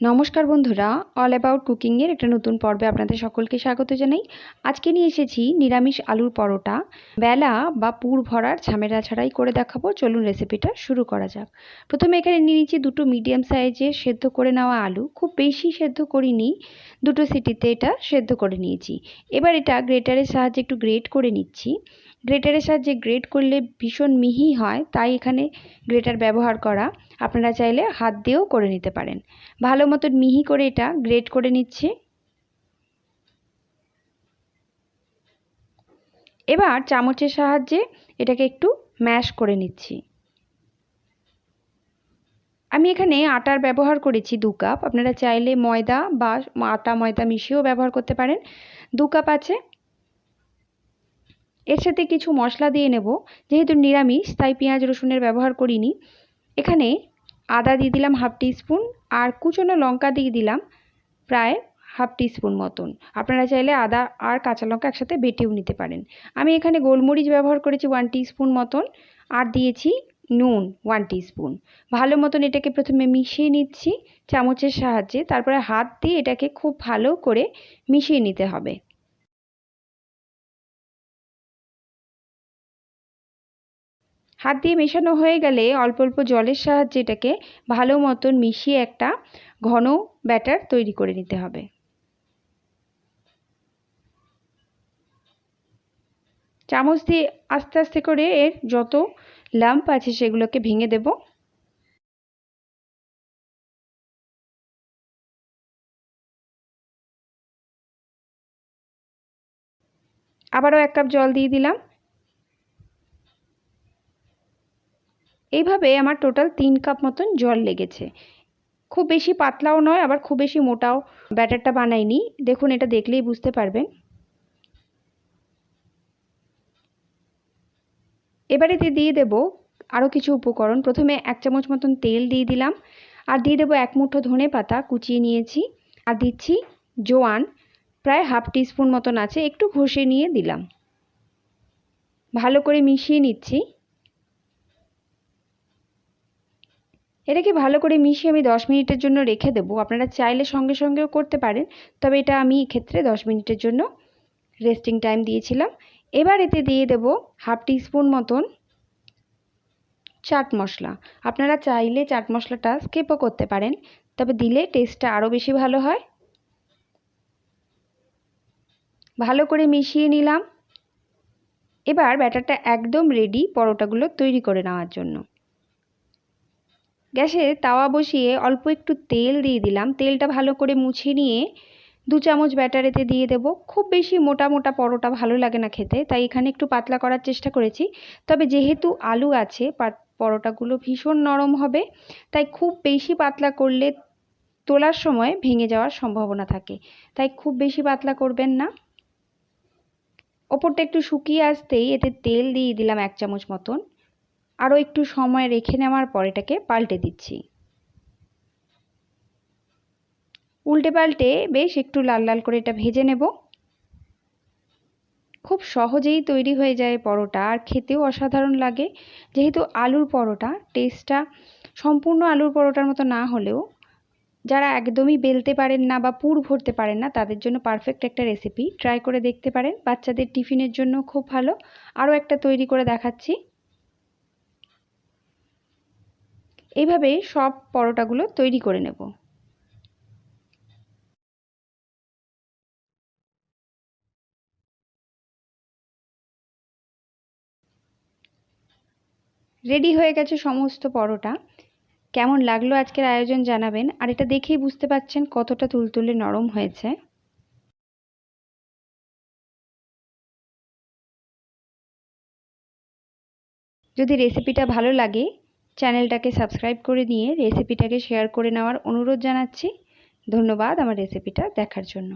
নমস্কার বন্ধুরা all about কুকিংয়ের একটা নতুন পর্বে আপনাদের সকলকে স্বাগত জানাই। আজকে নিয়ে এসেছি নিরামিষ আলুর পরোটা। বেলা বা পুর ভরার ঝামেলা ছাড়াই করে দেখাবো। চলুন রেসিপিটা শুরু করা যাক। প্রথমে এখানে নিয়ে নিচ্ছি দুটো মিডিয়াম সাইজের সেদ্ধ করে নেওয়া আলু। খুব বেশি সেদ্ধ করিনি, দুটো সিটিতে এটা সেদ্ধ করে নিয়েছি। এবার এটা গ্রেটারের সাহায্যে একটু গ্রেট করে নিচ্ছি। গ্রেটারের সাহায্যে গ্রেট করলে ভীষণ মিহি হয়, তাই এখানে গ্রেটার ব্যবহার করা। আপনারা চাইলে হাত দিয়েও করে নিতে পারেন। ভালো মতন মিহি করে এটা গ্রেট করে নিচ্ছি। এবার চামচের সাহায্যে এটাকে একটু ম্যাশ করে নিচ্ছি। আমি এখানে আটার ব্যবহার করেছি দু কাপ আপনারা চাইলে ময়দা বা আটা ময়দা মিশিয়েও ব্যবহার করতে পারেন। দু কাপ আছে। এর সাথে কিছু মশলা দিয়ে নেব। যেহেতু নিরামিষ, তাই পেঁয়াজ রসুনের ব্যবহার করিনি। এখানে আদা দিয়ে দিলাম হাফ টিস্পুন আর কুচনো লঙ্কা দিয়ে দিলাম প্রায় হাফ টিস্পুন মতন। আপনারা চাইলে আদা আর কাঁচা লঙ্কা একসাথে বেটেও নিতে পারেন। আমি এখানে গোলমরিচ ব্যবহার করেছি ওয়ান টিস্পুন মতন আর দিয়েছি নুন ওয়ান টিস্পুন। ভালো মতন এটাকে প্রথমে মিশিয়ে নিচ্ছি চামচের সাহায্যে। তারপরে হাত দিয়ে এটাকে খুব ভালো করে মিশিয়ে নিতে হবে। হাত দিয়ে মেশানো হয়ে গেলে অল্প অল্প জলের সাহায্যে এটাকে ভালো মতন মিশিয়ে একটা ঘন ব্যাটার তৈরি করে নিতে হবে। চামচ দিয়ে আস্তে আস্তে করে এর যত লাম্প আছে সেগুলোকে ভেঙে দেব। আবারও এক কাপ জল দিয়ে দিলাম। এইভাবে আমার টোটাল তিন কাপ মতন জল লেগেছে। খুব বেশি পাতলাও নয়, আবার খুব বেশি মোটাও। ব্যাটারটা বানাইনি। দেখুন, এটা দেখলেই বুঝতে পারবেন। এবারেতে দিয়ে দেব আরও কিছু উপকরণ। প্রথমে এক চামচ মতন তেল দিয়ে দিলাম। আর দিয়ে দেবো এক মুঠো ধনে পাতা কুচিয়ে নিয়েছি। আর দিচ্ছি জোয়ান। প্রায় হাফ টিস্পুন মতন আছে। একটু ঘষে নিয়ে দিলাম। ভালো করে মিশিয়ে নিচ্ছি। এটাকে ভালো করে মিশিয়ে আমি দশ মিনিটের জন্য রেখে দেবো। আপনারা চাইলে সঙ্গে সঙ্গেও করতে পারেন, তবে এটা আমি ক্ষেত্রে দশ মিনিটের জন্য রেস্টিং টাইম দিয়েছিলাম। এবার এতে দিয়ে দেব হাফ টিস্পুন মতন চাট মশলা। আপনারা চাইলে চাট মশলাটা স্কিপও করতে পারেন, তবে দিলে টেস্টটা আরও বেশি ভালো হয়। ভালো করে মিশিয়ে নিলাম। এবার ব্যাটারটা একদম রেডি পরোটাগুলো তৈরি করে নেওয়ার জন্য। গ্যাসে তাওয়া বসিয়ে অল্প একটু তেল দিয়ে দিলাম। তেলটা ভালো করে মুছে নিয়ে দু চামচ ব্যাটারেতে দিয়ে দেব। খুব বেশি মোটা মোটা পরোটা ভালো লাগে না খেতে, তাই এখানে একটু পাতলা করার চেষ্টা করেছি। তবে যেহেতু আলু আছে পরোটাগুলো ভীষণ নরম হবে, তাই খুব বেশি পাতলা করলে তোলার সময় ভেঙে যাওয়ার সম্ভাবনা থাকে। তাই খুব বেশি পাতলা করবেন না। ওপরটা একটু শুকিয়ে আসতেই এতে তেল দিয়ে দিলাম এক চামচ মতন। আরও একটু সময় রেখে নেওয়ার পর এটাকে পাল্টে দিচ্ছি। উল্টে পাল্টে বেশ একটু লাল লাল করে এটা ভেজে নেব। খুব সহজেই তৈরি হয়ে যায় পরোটা, আর খেতেও অসাধারণ লাগে। যেহেতু আলুর পরোটা, টেস্টটা সম্পূর্ণ আলুর পরোটার মতো না হলেও যারা একদমই বেলতে পারেন না বা পুর ভরতে পারেন না, তাদের জন্য পারফেক্ট একটা রেসিপি ট্রাই করে দেখতে পারেন। বাচ্চাদের টিফিনের জন্য খুব ভালো। আরও একটা তৈরি করে দেখাচ্ছি। এইভাবে সব পরোটাগুলো তৈরি করে নেব। রেডি হয়ে গেছে সমস্ত পরোটা। কেমন লাগল আজকের আয়োজন জানাবেন আর এটা দেখেই বুঝতে পারছেন কতটা তুলতুলে নরম হয়েছে। যদি রেসিপিটা ভালো লাগে চ্যানেলটাকে সাবস্ক্রাইব করে নিয়ে রেসিপিটাকে শেয়ার করে নেওয়ার অনুরোধ জানাচ্ছি। ধন্যবাদ আমার রেসিপিটা দেখার জন্য।